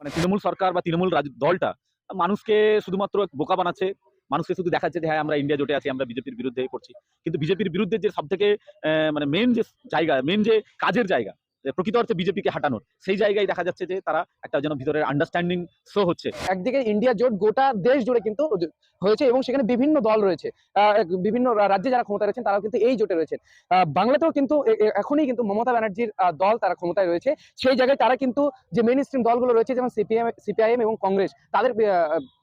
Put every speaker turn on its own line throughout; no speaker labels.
মানে তৃণমূল সরকার বা তৃণমূল দলটা, মানুষকে শুধুমাত্র বোকা বানাচ্ছে, মানুষকে শুধু দেখাচ্ছে যে হ্যাঁ আমরা ইন্ডিয়া জোটে আছি, আমরা বিজেপির বিরুদ্ধে করছি কিন্তু বিজেপির বিরুদ্ধে যে সব থেকে মানে মেন যে জায়গা মেন যে কাজের জায়গা প্রকৃত অর্থে বিজেপিকে হাঁটানোর। সেই জায়গায় দেখা যাচ্ছে যে তারা একটা যেন ভিতরের আন্ডারস্ট্যান্ডিং শো হচ্ছে।
একদিকে ইন্ডিয়া জোট গোটা দেশ জুড়ে কিন্তু হয়েছে এবং সেখানে বিভিন্ন দল রয়েছে। বিভিন্ন রাজ্যে যারা ক্ষমতায় রয়েছেন তারাও কিন্তু এই জোটে রয়েছেন। বাংলাতেও কিন্তু এখনই কিন্তু মমতা ব্যানার্জির দল তারা ক্ষমতায় রয়েছে। সেই জায়গায় তারা কিন্তু যে মেন স্ট্রিম দলগুলো রয়েছে যেমন সিপিএম সিপিআইএম এবং কংগ্রেস, তাদের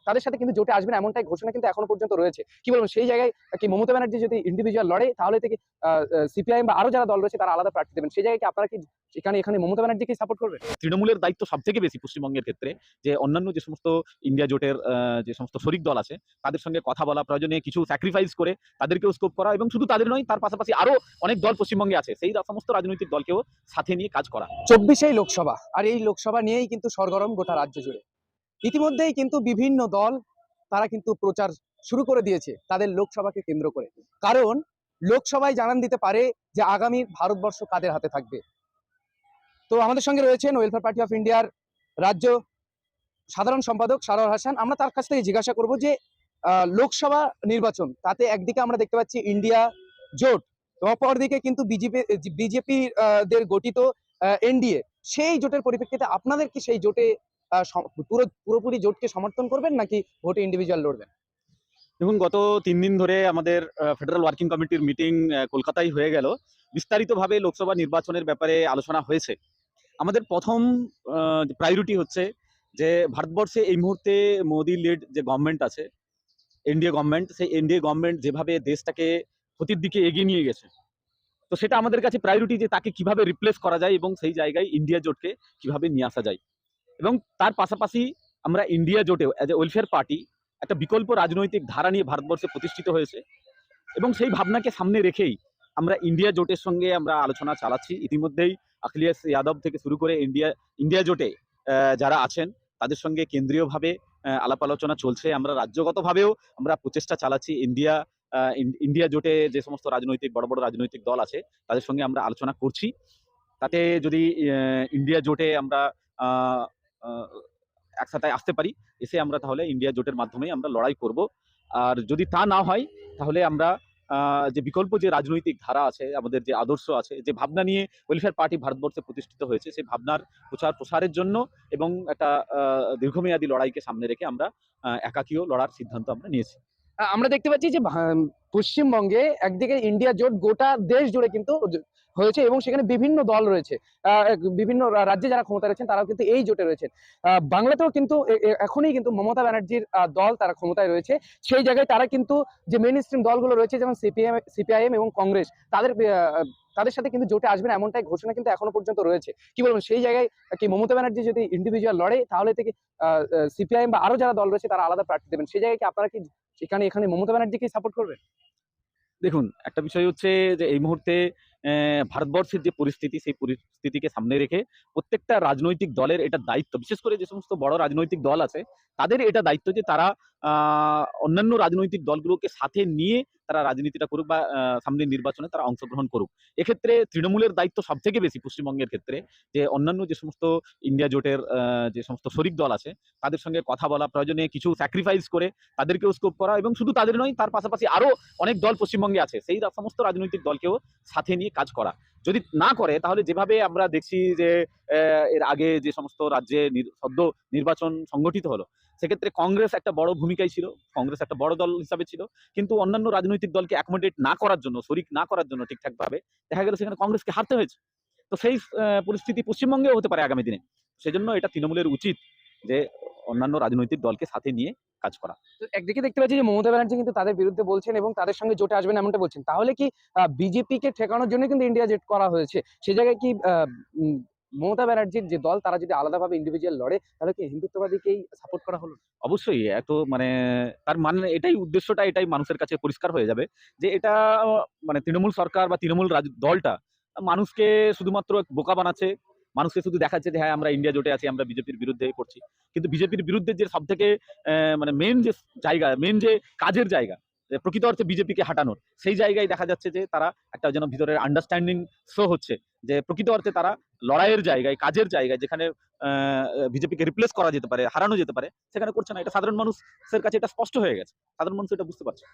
তাদের সাথে কিন্তু জোটে আসবেন এমনটাই ঘোষণা কিন্তু এখনও পর্যন্ত রয়েছে। কি বলব, সেই জায়গায় কি মমতা ব্যানার্জি যদি ইন্ডিভিজুয়াল লড়ে, তাহলে থেকে সিপিআইএম বা আরও যারা দল রয়েছে তারা আলাদা প্রার্থী দেবেন। সেই জায়গায় কি আপনারা কি এখানে এখানে মমতা ব্যানার্জিকে সাপোর্ট করবে?
তৃণমূলের দায়িত্ব সব থেকে বেশি পশ্চিমবঙ্গের ক্ষেত্রে যে অন্যান্য যে সমস্ত ইন্ডিয়া জোটের যে সমস্ত শরিক দল আছে তাদের সঙ্গে কথা বলা প্রয়োজনে কিছু স্যাক্রিফাইস করে তাদেরকেও স্কোপ করা এবং শুধু তাদের নয় তার পাশাপাশি আরও অনেক দল পশ্চিমবঙ্গে আছে সেই সমস্ত রাজনৈতিক দলকেও সাথে নিয়ে কাজ করা।
চব্বিশেই লোকসভা আর এই লোকসভা নিয়েই কিন্তু সরগরম গোটা রাজ্য জুড়ে। ইতিমধ্যেই কিন্তু বিভিন্ন দল তারা কিন্তু প্রচার শুরু করে দিয়েছে তাদের লোকসভাকে কেন্দ্র করে। কারণ লোকসভায় জানান দিতে পারে যে আগামী ভারতবর্ষ কাদের হাতে থাকবে। তো আমাদের সঙ্গে রয়েছেন ওয়েলফেয়ার পার্টি অফ ইন্ডিয়ার রাজ্য সাধারণ সম্পাদক সারোয়ার হাসান। আমরা তার কাছ থেকে জিজ্ঞাসা করব যে লোকসভা নির্বাচন, তাতে একদিকে আমরা দেখতে পাচ্ছি ইন্ডিয়া জোট অপরদিকে কিন্তু বিজেপি বিজেপি দের গঠিত এনডিএ। সেই জোটের পরিপ্রেক্ষিতে আপনাদের কি সেই জোটে পুরো, পুরোপুরি জোটকে সমর্থন করবেন, নাকি ভোটে ইন্ডিভিজুয়াল লড়বেন?
দেখুন, গত তিন দিন ধরে আমাদের ফেডারেল ওয়ার্কিং কমিটির মিটিং কলকাতায় হয়ে গেল। বিস্তারিতভাবে লোকসভা নির্বাচনের ব্যাপারে আলোচনা হয়েছে। আমাদের প্রথম প্রায়োরিটি হচ্ছে যে ভারতবর্ষে এই মুহূর্তে মোদি লিড যে গভর্নমেন্ট আছে এনডিএ গভর্নমেন্ট সেই এনডিএ গভর্নমেন্ট যেভাবে দেশটাকে ক্ষতির দিকে এগিয়ে নিয়ে গেছে, তো সেটা আমাদের কাছে প্রায়োরিটি যে তাকে কীভাবে রিপ্লেস করা যায় এবং সেই জায়গায় ইন্ডিয়া জোটকে কীভাবে নিয়ে আসা যায়, এবং তার পাশাপাশি আমরা ইন্ডিয়া জোটেও অ্যাজ এ ওয়েলফেয়ার পার্টি একটা বিকল্প রাজনৈতিক ধারা নিয়ে ভারতবর্ষে প্রতিষ্ঠিত হয়েছে, এবং সেই ভাবনাকে সামনে রেখেই আমরা ইন্ডিয়া জোটের সঙ্গে আমরা আলোচনা চালাচ্ছি। ইতিমধ্যেই অখিলেশ যাদব থেকে শুরু করে ইন্ডিয়া ইন্ডিয়া জোটে যারা আছেন, তাদের সঙ্গে কেন্দ্রীয়ভাবে আলাপ আলোচনা চলছে। আমরা রাজ্যগতভাবেও আমরা প্রচেষ্টা চালাচ্ছি ইন্ডিয়া ইন্ডিয়া জোটে যে সমস্ত রাজনৈতিক, বড় বড় রাজনৈতিক দল আছে, তাদের সঙ্গে আমরা আলোচনা করছি। তাতে যদি ইন্ডিয়া জোটে আমরা একসাথে আসতে পারি, এসে আমরা তাহলে ইন্ডিয়া জোটের মাধ্যমে আমরা লড়াই করব। আর যদি তা না হয়, তাহলে আমরা যে বিকল্প যে রাজনৈতিক ধারা আছে, আমাদের যে আদর্শ আছে, যে ভাবনা নিয়ে ওয়েলফেয়ার পার্টি ভারতবর্ষে প্রতিষ্ঠিত হয়েছে, সেই ভাবনার প্রচার প্রসারের জন্য এবং একটা দীর্ঘমেয়াদী লড়াইকে সামনে রেখে আমরা একাকীয় লড়ার সিদ্ধান্ত আমরা নিয়েছি।
আমরা দেখতে পাচ্ছি যে পশ্চিমবঙ্গে একদিকে ইন্ডিয়া জোট গোটা দেশ জুড়ে কিন্তু হয়েছে এবং সেখানে বিভিন্ন দল রয়েছে। বিভিন্ন রাজ্যে যারা ক্ষমতা রয়েছেন, তারাও কিন্তু এই জোটে রয়েছেন। বাংলাতেও কিন্তু এখনই কিন্তু মমতা ব্যানার্জির দল তারা ক্ষমতায় রয়েছে। সেই জায়গায় তারা কিন্তু যে মেন স্ট্রিম দলগুলো রয়েছে, যেমন সিপিএম সিপিআইএম এবং কংগ্রেস, তাদের তাদের সাথে কিন্তু জোটে আসবেন এমনটাই ঘোষণা কিন্তু এখনও পর্যন্ত রয়েছে। কি বলবেন সেই জায়গায় কি মমতা ব্যানার্জি যদি ইন্ডিভিজুয়াল লড়ে, তাহলে থেকে সিপিআইএম বা আরও যারা দল রয়েছে, তারা আলাদা প্রার্থী দেবেন। সেই জায়গায় কি আপনারা কি এখানে এখানে মমতা ব্যানার্জিকে সাপোর্ট করবেন?
দেখুন, একটা বিষয় হচ্ছে যে এই মুহূর্তে ভারতবর্ষের যে পরিস্থিতি, সেই পরিস্থিতিকে সামনে রেখে প্রত্যেকটা রাজনৈতিক দলের এটা দায়িত্ব, বিশেষ করে যে সমস্ত বড় রাজনৈতিক দল আছে, তাদের এটা দায়িত্ব যে তারা অন্যান্য রাজনৈতিক দলগুলোকে সাথে নিয়ে তারা রাজনীতিটা করুক বা আহ, সামনের নির্বাচনে তারা অংশগ্রহণ করুক। এক্ষেত্রে তৃণমূলের দায়িত্ব সব থেকে বেশি পশ্চিমবঙ্গের ক্ষেত্রে যে অন্যান্য যে সমস্ত ইন্ডিয়া জোটের যে সমস্ত শরিক দল আছে তাদের সঙ্গে কথা বলা প্রয়োজনে কিছু স্যাক্রিফাইস করে তাদেরকেও স্কোপ করা এবং শুধু তাদের নয় তার পাশাপাশি আরও অনেক দল পশ্চিমবঙ্গে আছে। সেই সমস্ত রাজনৈতিক দলকেও সাথে নিয়ে কাজ করা। যদি না করে, তাহলে যেভাবে আমরা দেখছি যে এর আগে যে সমস্ত রাজ্যে সদ্য নির্বাচন সংগঠিত হলো, সেক্ষেত্রে কংগ্রেস একটা বড় ভূমিকায় ছিল, কংগ্রেস একটা বড় দল হিসাবে ছিল। কিন্তু অন্যান্য রাজনৈতিক দলকে অ্যাকোমোডেট না করার জন্য, শরিক না করার জন্য ঠিকঠাক ভাবে দেখা গেল সেখানে কংগ্রেসকে হারতে হয়েছে। তো সেই পরিস্থিতি পশ্চিমবঙ্গেও হতে পারে আগামী দিনে। সেজন্য এটা তৃণমূলের উচিত যে, অন্যান্য রাজনৈতিক দলকে সাথে নিয়ে কাজ করা।
তো একদিকে দেখতে পাচ্ছি যে মমতা ব্যানার্জি কিন্তু তাদের বিরুদ্ধে বলছেন এবং তাদের সঙ্গে জোটে আসবেন এমনটা বলছেন। তাহলে কি বিজেপি কে ঠেকানোর জন্য কিন্তু ইন্ডিয়া জোট করা হয়েছে? সে জায়গায় কি মমতা ব্যানার্জির যে দল, তারা যদি আলাদাভাবে ইন্ডিভিজুয়াল লড়ে, তাহলে কি হিন্দুত্ববাদীকেই সাপোর্ট করা হলো
অবশ্যই, এত মানে তার মানে এটাই উদ্দেশ্যটা, এটাই মানুষের কাছে পরিষ্কার হয়ে যাবে যে এটা মানে তৃণমূল সরকার বা তৃণমূল দলটা, মানুষকে শুধুমাত্র বোকা বানাচ্ছে মানুষকে শুধু দেখাচ্ছে যে হ্যাঁ আমরা ইন্ডিয়া জোটে আছি, আমরা বিজেপির বিরুদ্ধে করছি কিন্তু বিজেপির বিরুদ্ধে যে সব থেকে মানে মেন যে জায়গা মেন যে কাজের জায়গা প্রকৃত অর্থে বিজেপিকে হাঁটানোর, সেই জায়গায় দেখা যাচ্ছে যে, তারা একটা যেন ভিতরের আন্ডারস্ট্যান্ডিং শো হচ্ছে, যে প্রকৃত অর্থে তারা লড়াইয়ের জায়গায়, কাজের জায়গায়, যেখানে বিজেপিকে রিপ্লেস করা যেতে পারে, হারানো যেতে পারে, সেখানে করছে না। এটা সাধারণ মানুষের কাছে এটা স্পষ্ট হয়ে গেছে। সাধারণ মানুষ এটা বুঝতে পারছে